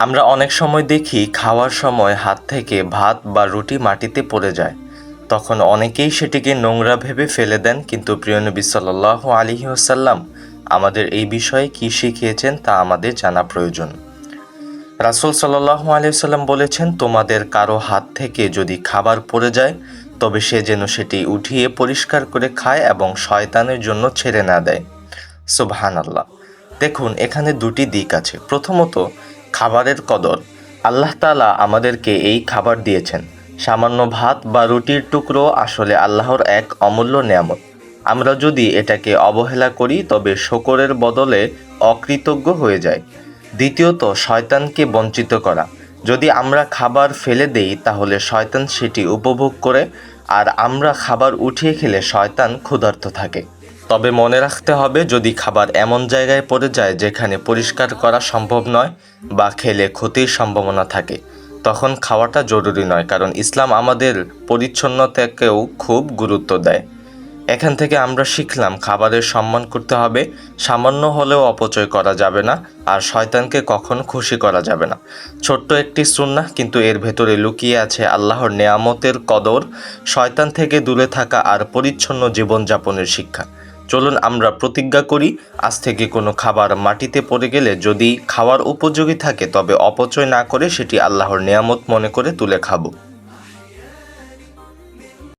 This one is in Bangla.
আমরা অনেক সময় দেখি খাওয়ার সময় হাত থেকে ভাত বা রুটি মাটিতে পড়ে যায়। তখন অনেকেই সেটিকে নোংরা ভেবে ফেলে দেন, কিন্তু প্রিয় নবী সাল্লাহ আলী ওসাল্লাম আমাদের এই বিষয়ে কী শিখিয়েছেন তা আমাদের জানা প্রয়োজন। রাসুল সাল্লাহ আলিয়াল্লাম বলেছেন, তোমাদের কারও হাত থেকে যদি খাবার পড়ে যায়, তবে সে যেন সেটি উঠিয়ে পরিষ্কার করে খায় এবং শয়তানের জন্য ছেড়ে না দেয়। সুবহান আল্লাহ দেখুন, এখানে দুটি দিক আছে। প্রথমত খাবারের কদর। আল্লাহ তালা আমাদেরকে এই খাবার দিয়েছেন। সামান্য ভাত বা রুটির টুকরো আসলে আল্লাহর এক অমূল্য নিয়ামত। আমরা যদি এটাকে অবহেলা করি, তবে শকরের বদলে অকৃতজ্ঞ হয়ে যায় দ্বিতীয়ত, শয়তানকে বঞ্চিত করা। যদি আমরা খাবার ফেলে দেই, তাহলে শয়তান সেটি উপভোগ করে, আর আমরা খাবার উঠিয়ে খেলে শয়তান ক্ষুধার্ত থাকে। তবে মনে রাখতে হবে, যদি খাবার এমন জায়গায় পড়ে যায় যেখানে পরিষ্কার করা সম্ভব নয় বা খেলে ক্ষতির সম্ভাবনা থাকে, তখন খাওয়াটা জরুরি নয়, কারণ ইসলাম আমাদের পরিচ্ছন্নতাকেও খুব গুরুত্ব দেয়। এখান থেকে আমরা শিখলাম, খাবারের সম্মান করতে হবে, সামান্য হলেও অপচয় করা যাবে না আর শয়তানকে কখন খুশি করা যাবে না। ছোট্ট একটি সুন্না কিন্তু এর ভেতরে লুকিয়ে আছে আল্লাহর নেয়ামতের কদর, শয়তান থেকে দূরে থাকা আর পরিচ্ছন্ন জীবনযাপনের শিক্ষা। চলুন আমরা প্রতিজ্ঞা করি, আজ থেকে কোনো খাবার মাটিতে পড়ে গেলে যদি খাওয়ার উপযোগী থাকে তবে অপচয় না করে সেটি আল্লাহর নিয়ামত মনে করে তুলে খাব।